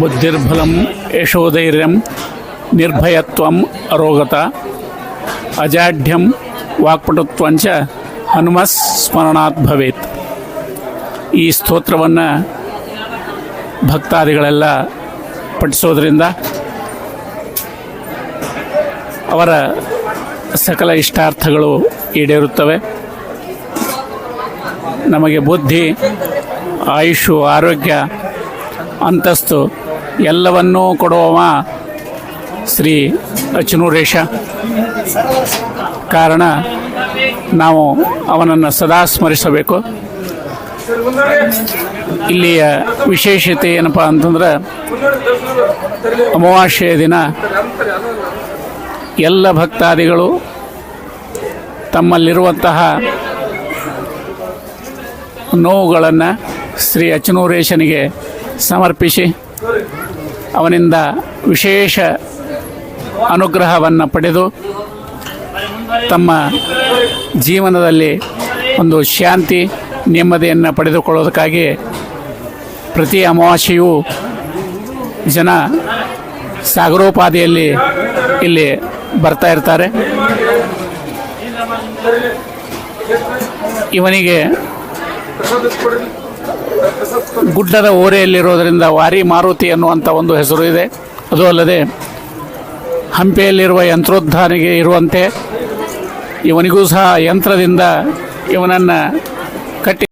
ಬುದ್ಧಿರ್ಬಲಂ ಯಶೋಧೈರ್ಯಂ ನಿರ್ಭಯತ್ವಂ ಅರೋಗತ ಅಜಾಢ್ಯಂ ವಾಕ್ಪಟುತ್ವಂಚ ಹನುಮಸ್ ಸ್ಮರಣಾತ್ ಭವೇತ್. ಈ ಸ್ತೋತ್ರವನ್ನು ಭಕ್ತಾದಿಗಳೆಲ್ಲ ಪಠಿಸೋದ್ರಿಂದ ಅವರ ಸಕಲ ಇಷ್ಟಾರ್ಥಗಳು ಈಡೇರುತ್ತವೆ. ನಮಗೆ ಬುದ್ಧಿ, ಆಯುಷು, ಆರೋಗ್ಯ ಅಂತಸ್ತು ಎಲ್ಲವನ್ನೂ ಕೊಡುವವ ಶ್ರೀ ಅಚನೂರೇಶ ಕಾರಣ ನಾವು ಅವನನ್ನು ಸದಾ ಸ್ಮರಿಸಬೇಕು. ಇಲ್ಲಿಯ ವಿಶೇಷತೆ ಏನಪ್ಪ ಅಂತಂದ್ರೆ ಅಮಾವಾಸ್ಯೆಯ ದಿನ ಎಲ್ಲ ಭಕ್ತಾದಿಗಳು ತಮ್ಮಲ್ಲಿರುವಂತಹ ನೋವುಗಳನ್ನು ಶ್ರೀ ಅಚನೂರೇಶನಿಗೆ ಸಮರ್ಪಿಸಿ ಅವನಿಂದ ವಿಶೇಷ ಅನುಗ್ರಹವನ್ನು ಪಡೆದು ತಮ್ಮ ಜೀವನದಲ್ಲಿ ಒಂದು ಶಾಂತಿ, ನೆಮ್ಮದಿಯನ್ನು ಪಡೆದುಕೊಳ್ಳೋದಕ್ಕಾಗಿ ಪ್ರತಿ ಅಮಾವಾಸ್ಯೆಯೂ ಜನ ಸಾಗರೋಪಾದಿಯಲ್ಲಿ ಇಲ್ಲಿ ಬರ್ತಾ ಇರ್ತಾರೆ. ಇವನಿಗೆ ಗುಡ್ಡದ ಓರೆಯಲ್ಲಿರೋದರಿಂದ ವಾರಿ ಮಾರುತಿ ಅನ್ನುವಂಥ ಒಂದು ಹೆಸರು ಇದೆ. ಅದು ಅಲ್ಲದೆ ಹಂಪೆಯಲ್ಲಿರುವ ಯಂತ್ರೋದ್ಧಾನಿಗೆ ಇರುವಂತೆ ಇವನಿಗೂ ಸಹ ಯಂತ್ರದಿಂದ ಇವನನ್ನು ಕಟ್ಟಿ